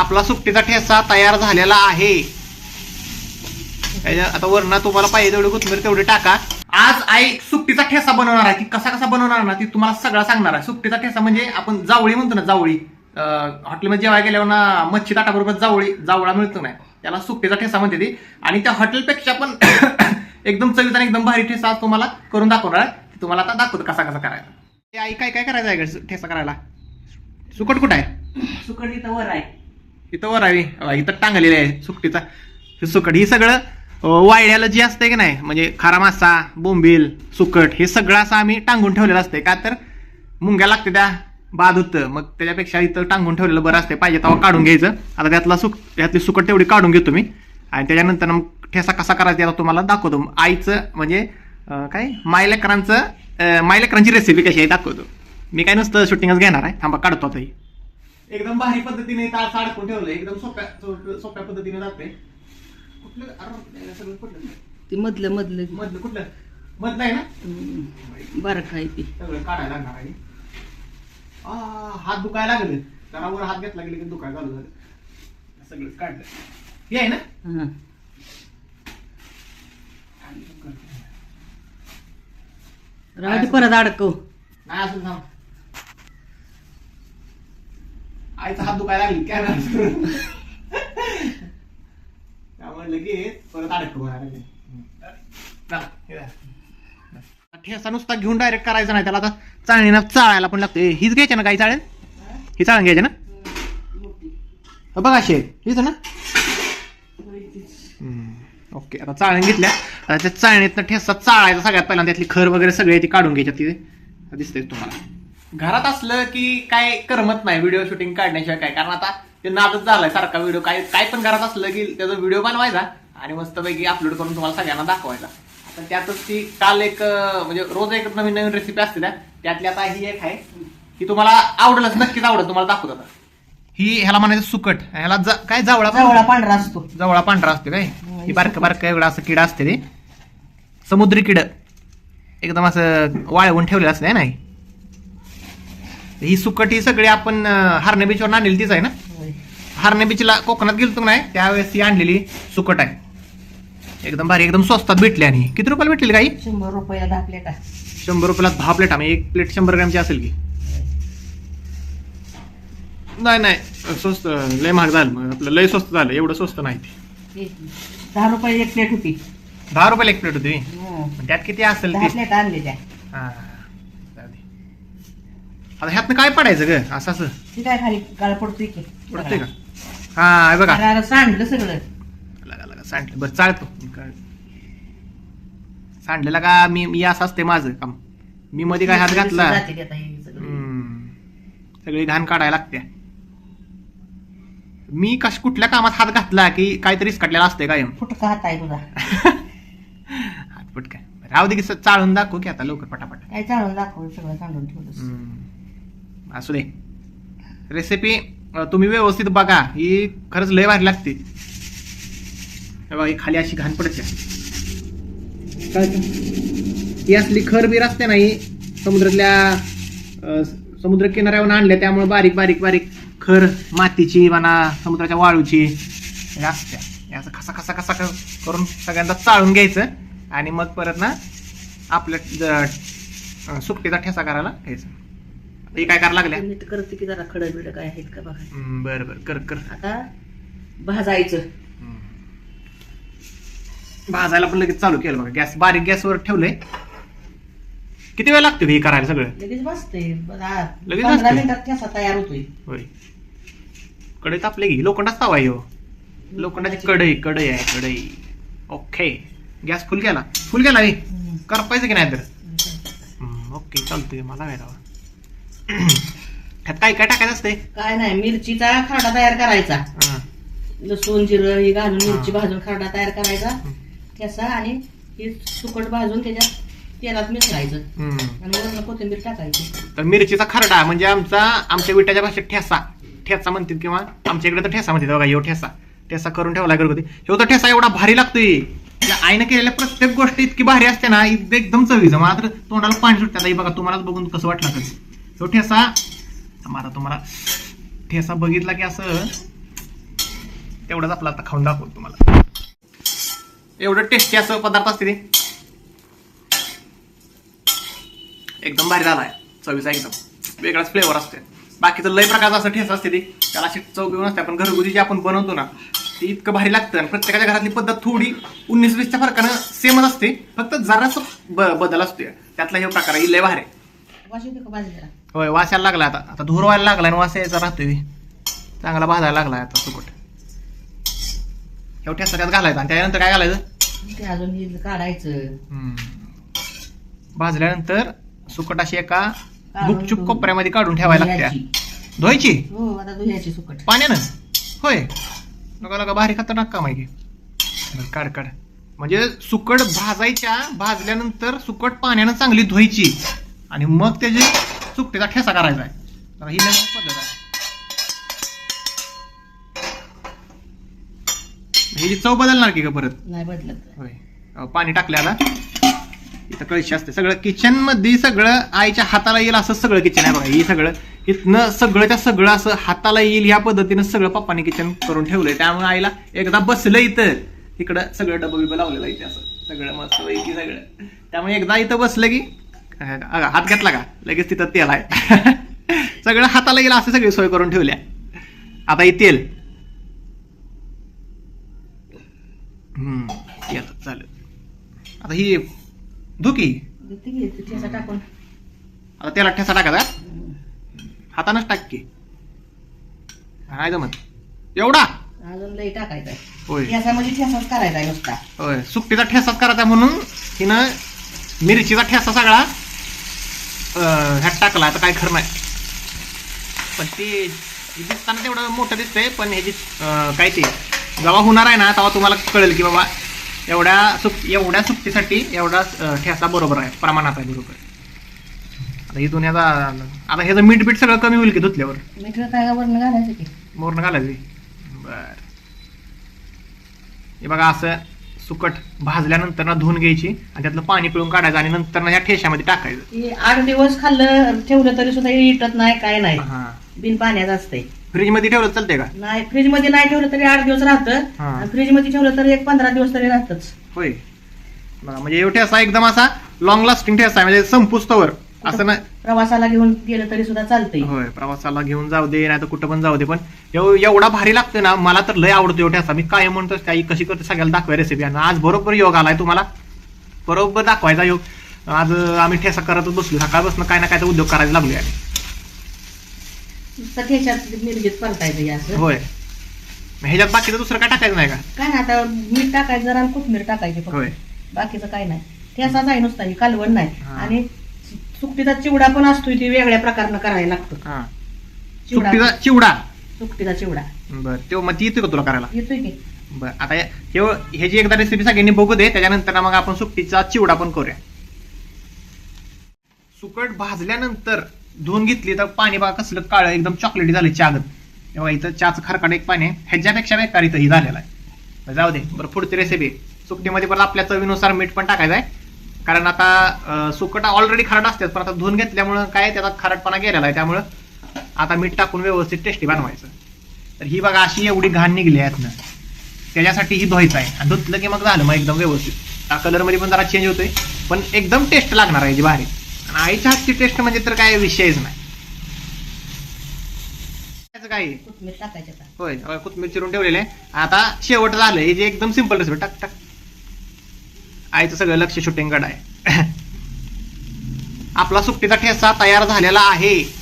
आपला सुट्टीचा ठेसा तयार झालेला आहे. आता वरना तुम्हाला पाहिजे तेवढी कोथमीर तेवढी टाका. आज आई सुट्टीचा ठेसा बनवणार आहे. ती कसा कसा बनवणार ना ती तुम्हाला सगळं सांगणार आहे. सुट्टीचा ठेसा म्हणजे आपण जावळी म्हणतो ना जावळी. हॉटेलमध्ये जेव्हा गेल्यावर ना मच्छी ताटाबरोबर जावळी जावळा मिळतो नाही. त्याला सुट्टीचा ठेसा म्हणते ती. आणि त्या हॉटेलपेक्षा पण एकदम चवीत आणि एकदम भारी ठेसा तुम्हाला करून दाखवणार आहे. तुम्हाला आता दाखवतो कसा कसा करायला ते आई काय काय करायचं आहे ठेसा करायला? सुकट कुठं आहे? सुकट इथं वर आहे. इथं वर आहे इथं टांगलेलं आहे सुकटीचा. हे सुकट. ही सगळं अं, जी असते की नाही म्हणजे खारा मासा बोंबील सुकट हे सगळं असं आम्ही टांगून ठेवलेलं असते का तर मुंग्या लागते त्या बाद होतं मग त्याच्यापेक्षा इथं टांगून ठेवलेलं बरं असते पाहिजे तेव्हा काढून घ्यायचं. आता त्यातला सुक त्यातली सुकट तेवढी काढून घेतो मी. आणि त्याच्यानंतर मग ठेसा कसा करायचा त्याला आता तुम्हाला दाखवतो. आईचं म्हणजे काय? मायलेकरांचं मायलेकरांची रेसिपी कशी आहे दाखवतो. मी काय नुसतं शूटिंगच घेणार आहे. थांबा काढतो आता ही. एकदम भारी पद्धतीने तास अडकून ठेवलंय. एकदम सोप्या सोप्या- पद्धतीने जाते कुठलं? अरे, सगळं कुठलं? ते मधलं मधलं. मधलं कुठलं? मधलं आहे ना. बारक आहे ती सगळं काढायला लागणार आहे. हात दुखायला लागले. जरा वर हात घेतला गेले की दुखायला चालू झालं. सगळं काढलं. हे आहे ना? हा. राहू परत अडकव. नाही असं थांब. आईचा हात दुखायला लागली काय त्यामुळे लगेच परत अडक ठेसा नुसता घेऊन डायरेक्ट करायचं नाही त्याला आता चाळणीनं चाळायला पण लागतं हीच घ्यायची ना काही चाळण ही चाळण घ्यायची ना? बघा अशी आहे. हीच ना? ओके आता चाळण घेतल्या. आता त्या चाळणीतनं ठेसा चाळायचा सगळ्यात पहिल्यांदा त्यातली खर वगैरे सगळे ती काढून घ्यायच्यात तिथे दिसतंय तुम्हाला. घरात असलं की काय करमत नाही व्हिडिओ शूटिंग काढण्याशिवाय काय? कारण आता ते नादच झालाय सारखा व्हिडिओ काय काय पण घरात असलं की त्याचा व्हिडिओ बनवायचा आणि मस्तपैकी अपलोड करून तुम्हाला सगळ्यांना दाखवायचा. आता त्यातच ती काल एक म्हणजे रोज एक नवीन नवीन रेसिपी असते ना त्यातली आता ही एक आहे. ही तुम्हाला आवडेलच नक्कीच आवडेल तुम्हाला दाखवत आता. ही ह्याला म्हणायचं सुकट. ह्याला जा- काय जावळा जवळा पांढरा असतो. जवळा पांढरा असते काय? ही बारक बारक एवढा असं किडा असते ते. समुद्री किड. एकदम असं वाळवून ठेवलेलं असते ना? ही ही सुकट ही सगळी आपण हारणे बीचवर आणलेली तीच आहे ना. हारणे बीचला कोकणात गेलतो नाही? त्यावेळेस ही आणलेली सुकट आहे. एकदम भारी एकदम स्वस्तात भेटली आणि. किती रुपयाला भेटलेली काही शंभर रुपयाला दहा प्लेटा शंभर रुपयाला दहा प्लेट आम्ही एक प्लेट शंभर ग्रॅमची असेल की. नाही नाही. स्वस्त लय महाग झालं. मग आपलं लय स्वस्त झालं. एवढं स्वस्त नाही ते. दहा रुपये एक प्लेट होती. दहा रुपयाला एक प्लेट होती. हं. त्यात किती असेल प्लेट आणलेल्या हा. आता ह्यातनं काय पडायचं ग? असं असं. ती काय खाली काळ पडतोय की? पडतंय का? हा हे बघा. अरे, अरे, सांडलं सगळं. लगा लगा सांडलं. बरं चालतो. सांडलेला का मी मी असं असते माझं काम. मी मध्ये काय हात घातला? जाते ते आता हे सगळं. हम्म. सगळी घाण काढायला लागते. मी कश कुठल्या कामात हात घातला की काहीतरीच काढलेला असते कायम? फुटका हात आहे तुझा. हातपट काय राहू दे की स- चाळून दाखवू की आता लवकर पटापट. काय चालून दाखव सगळं सांडून ठेवलं हम्म. असू दे रेसिपी तुम्ही व्यवस्थित बघा. ही खरंच लय भारी लागते. बघा ही खाली अशी घाण पडते काय ही असली खर बीर असते नाही समुद्रातल्या समुद्र किनाऱ्यावर आणल्या त्यामुळे बारीक बारीक बारीक खर मातीची म्हणा समुद्राच्या वाळूची असत्या असं खसा खसा खसा करून सगळ्यांदा चाळून घ्यायचं आणि मग परत ना आपल्या सुकटीचा ठेसा करायला घ्यायचं. हे काय करायला लागल्या? मीठ करते की जरा खडं बिड काय आहेत का बघा. हम्म, बरं बरं. कर कर. आता भाजायचं. भाजायला पण लगेच चालू केलं बघा. गॅस बारीक गॅसवर ठेवलंय. किती वेळ लागतो हे करायला सगळं? लगेच बसते लगेच पंधरा बसते? मिनिटात ठेसा तयार होतोय. होय. तापले घे लोखंडाच तावा आहे हो. लोखंडाची कढई कढई आहे कढई. ओके. गॅस फुल केला. फुल केला हम्म. करपायचं की नाही तर? हम्म, ओके. चालतंय मला काय राव त्यात काय काय टाकायचं असते काय नाही मिरचीचा खरडा तयार करायचा. लसूण जिरं हे घालून मिरची हा. भाजून खरडा तयार करायचा. ठेसा आणि हे सुकट भाजून त्याच्यात तेलात मिसळायचं. आणि वरून कोथिंबीर टाकायची. तर मिरचीचा खरडा म्हणजे आमचा आमच्या विट्याच्या भाषेत ठेसा ठेसा म्हणतात किंवा आमच्या इकडे तर ठेसा म्हणतात बघा ह्यो ठेसा ठेसा करून ठेवला घरगुती. ह्यो तर ठेसा एवढा भारी लागतोय. त्या आईनं केलेल्या प्रत्येक गोष्ट इतकी भारी असते ना एकदम चवीचं. मात्र तोंडाला पाणी सुटतं आता हे बघा तुम्हालाच बघून कसं वाटलं असेल तो ठेसा. मारा तुम्हाला ठेसा बघितला की असं तेवढाच आपलं आता खाऊन दाखवतो तुम्हाला. एवढं टेस्टी असं पदार्थ असते ते. एकदम भारी झाला आहे. चवीचा एकदम. वेगळाच फ्लेवर असते. बाकीचं लय प्रकारचं असं ठेस असते ती. त्याला अशी चव घेऊन असते पण घरगुती जे आपण बनवतो ना ती इतकं भारी लागतं आणि प्रत्येकाच्या घरातली पद्धत थोडी उन्नीस वीसच्या फरकानं सेमच असते. फक्त जरासं ब- बदल असतो त्यातला हे प्रकार आहे, लय भारी आहे. होय वास यायला लागला आता. आता धूर व्हायला लागला आणि वास यायचा राहतोय चांगला भाजायला लागला आता सुकट. एवढ्या सगळ्यात घालायचं आणि त्यानंतर काय घालायचं? ते अजून हे काढायचं. भाजल्यानंतर सुकट अशी एका काढून गुपचूप कोपऱ्यामध्ये काढून ठेवायला लागत्या. धुयाची. धुवायची हो आता सुकट. पाण्यानं? होय. नका नका भारी खतरनाक काम आहे की. बरं, काढ काढ. म्हणजे सुकट भाजायच्या भाजल्यानंतर सुकट पाण्यानं चांगली धुवायची. आणि मग त्याची सुकटीचा ठेसा करायचा आहे. तर ही नवीन पद्धत आहे. ह्याची चव बदलणार की का परत? नाही बदलत. होय. अहो, पाणी टाकल्याला इथं कळशी असते. सगळं किचनमध्ये सगळं आईच्या हाताला येईल असं सगळं किचन आहे बघा. हे सगळं इथनं सगळंच्या सगळं असं हाताला येईल ह्या पद्धतीनं सगळं पप्पाने किचन करून ठेवलंय. त्यामुळे आईला एकदा बसलं इथं. इकडं सगळं डबं बिबं लावलेलं इथे असं. सगळं मस्त पैकी सगळं. त्यामुळे एकदा इथं बसलं की हात घेतला का? लगेच तिथं तेल आहे. सगळं हाताला येईल असं सगळी सोय करून ठेवल्या. आता हे तेल. येतं चालेल आता ही धुकी. आता त्याला ठेसा टाकायचा हातानच टाक की. नाही जमत. एवढा? अजून लई टाकायचं होय. ठेसामध्ये ठेसाच करायचा नुसता. होय. सुकटीचा ठेसाच करायचा म्हणून तिनं मिरचीचा ठेसा सगळा ह्यात टाकला आता काय खरं नाही. पण ते दिसताना तेवढं मोठं दिसतंय पण ह्याची काय ते जेव्हा होणार आहे ना तेव्हा तुम्हाला कळेल की बाबा एवढ्या सुक एवढ्या सुकटीसाठी एवढा ठेसा बरोबर आहे प्रमाणात आहे बरोबर. आता ही दुनियाचा आता ह्याचं मीठ बीठ सगळं कमी होईल की धुतल्यावर? मीठ काय वरण घालायचं की. मोरण घालायची बर. हे बघा असं सुकट भाजल्यानंतर ना धुवून घ्यायची आणि त्यातलं पाणी पिळून काढायचं आणि नंतर ना ह्या ठेशामध्ये टाकायचं. हे आठ दिवस खाल्लं ठेवलं तरी सुद्धा इटत नाही काय नाही. हा. बिन पाण्याचं असतंय. फ्रीजमध्ये ठेवलं चालतंय का? नाही फ्रीजमध्ये नाही ठेवलं तरी आठ दिवस राहतं. हा. फ्रीजमध्ये ठेवलं तर एक पंधरा दिवस तरी राहतच. होय. बघा म्हणजे एवढे असा एकदम असा लॉंग लास्टिंग ठेसा आहे म्हणजे संपुस्तवर असं नाही. प्रवासाला घेऊन गेलं तरी सुद्धा चालतंय. होय प्रवासाला घेऊन जाऊ दे नाही तर कुठं पण जाऊ दे. पण एव- एवढा भारी लागतं ना मला तर लय आवडतो एवढ्या असा. मी काय म्हणतो आई कशी करते सगळ्याला दाखवाय रेसिपी आणि. आज बरोबर योग आलाय तुम्हाला? बरोबर दाखवायचा योग. आज अं, आम्ही ठेसा करतच बसलो. सकाळपासून काय ना काय तर उद्योग करायला ठेच्यात परतायचं हे असं. होय. मग ह्याच्यात बाकीचं दुसरं काय टाकायचं नाही का? काय नाही आता मीठ टाकायचं जरा आणि कोथमीर टाकायची फक्त. होय. बाकीचं काय नाही. ठेसाच आहे नुसता ही कालवण नाही. हा. आणि सुकटीचा चिवडा पण असतो ती वेगळ्या प्रकारनं करायला लागतो. हा. चिवडा. सुकटीचा चिवडा. सुकटीचा चिवडा. बर तेव्हा मग ती येते का तुला करायला? येतोय की. बर आता हे- हे- ह्याची एकदा रेसिपी सगळ्यांनी बघू दे त्याच्यानंतर ना मग आपण सुकटीचा चिवडा पण करूया. सुकट भाजल्यानंतर धुवून घेतली तर पाणी बघा कसलं काळं एकदम चॉकलेटी झालं चागत तेव्हा इथं चहाचं खरकाट एक पाणी आहे. ह्याच्यापेक्षा बेकार इथं ही झालेला आहे. जाऊ दे. बरं पुढची रेसिपी सुकटीमध्ये पण आपल्या चवीनुसार मीठ पण टाकायचं आहे. कारण आता सुकट ऑलरेडी खारट असतात पण आता धुवून घेतल्यामुळं काय त्याचा खारटपणा गेलेला आहे. त्यामुळं आता मीठ टाकून व्यवस्थित टेस्टी बनवायचं. तर ही बघा अशी एवढी घाण निघली आहेत ना त्याच्यासाठी ही धुवायचं आहे. आणि धुतलं की मग झालं मग एकदम व्यवस्थित. कलरमध्ये पण जरा चेंज होतोय पण एकदम टेस्ट लागणार आहे जी भारी. आणि आईच्या हातची टेस्ट म्हणजे तर काय विषयच नाही. काय? कोथमीर होय अं, कोथिंबीर चिरून ठेवलेले आहे. आता शेवट झालं हे जे एकदम सिंपल रेसिपी टाक टाक. आईचं सगळं लक्ष शूटिंग कड आहे. आपला सुट्टीचा ठेसा तयार झालेला आहे.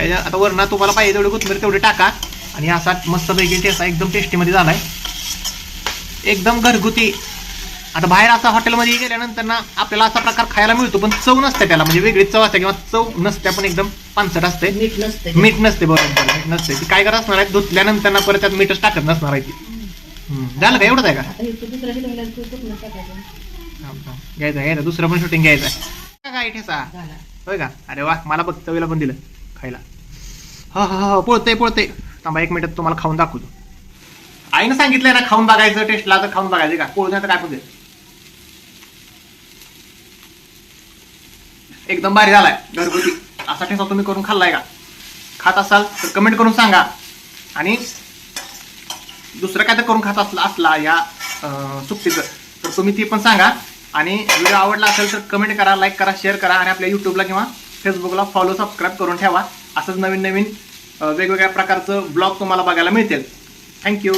आता वरना तुम्हाला पाहिजे तेवढी कोथिंबीर तेवढी टाका. आणि असा मस्त पैकी ठेसा एकदम टेस्टी मध्ये झालाय. एकदम घरगुती. आता बाहेर असा हॉटेलमध्ये गेल्यानंतर ना आपल्याला असा प्रकार खायला मिळतो पण चव नसते त्याला. म्हणजे वेगळी चव असते किंवा चव नसते पण एकदम पानसट असते. मीठ नसते. मीठ नसते बरोबर. मीठ नसते. ती काय करत असणार आहे? धुतल्यानंतर ना परत त्यात मीठच टाकत नसणार आहे ती. झालं का? एवढंच आहे का? हे. घ्यायचं घ्यायचं. दुसरं पण शूटिंग घ्यायचं आहे. काय ठेसा होय का? अरे वा मला बघ चवीला पण दिलं. खायला. हा हा हा पळतंय पळतंय. थांबा एक मिनिट तुम्हाला खाऊन दाखवतो. आईनं सांगितलंय ना खाऊन बघायचं टेस्टला तर खाऊन बघायचं का? पोळ नाही तर काय पण दे. एकदम भारी झालाय घरगुती. असा ठेसा तुम्ही करून खाल्लाय का? खात असाल तर कमेंट करून सांगा. आणि दुसरं काय तर करून खात असला असला या अं, सुट्टीचं. तर तुम्ही ती पण सांगा. आणि व्हिडिओ आवडला असेल तर कमेंट करा लाईक करा शेअर करा आणि आपल्या युट्यूबला किंवा फेसबुकला फॉलो सबस्क्राईब करून ठेवा. असंच नवीन नवीन वेगवेगळ्या प्रकारचं ब्लॉग तुम्हाला बघायला मिळतील. थँक्यू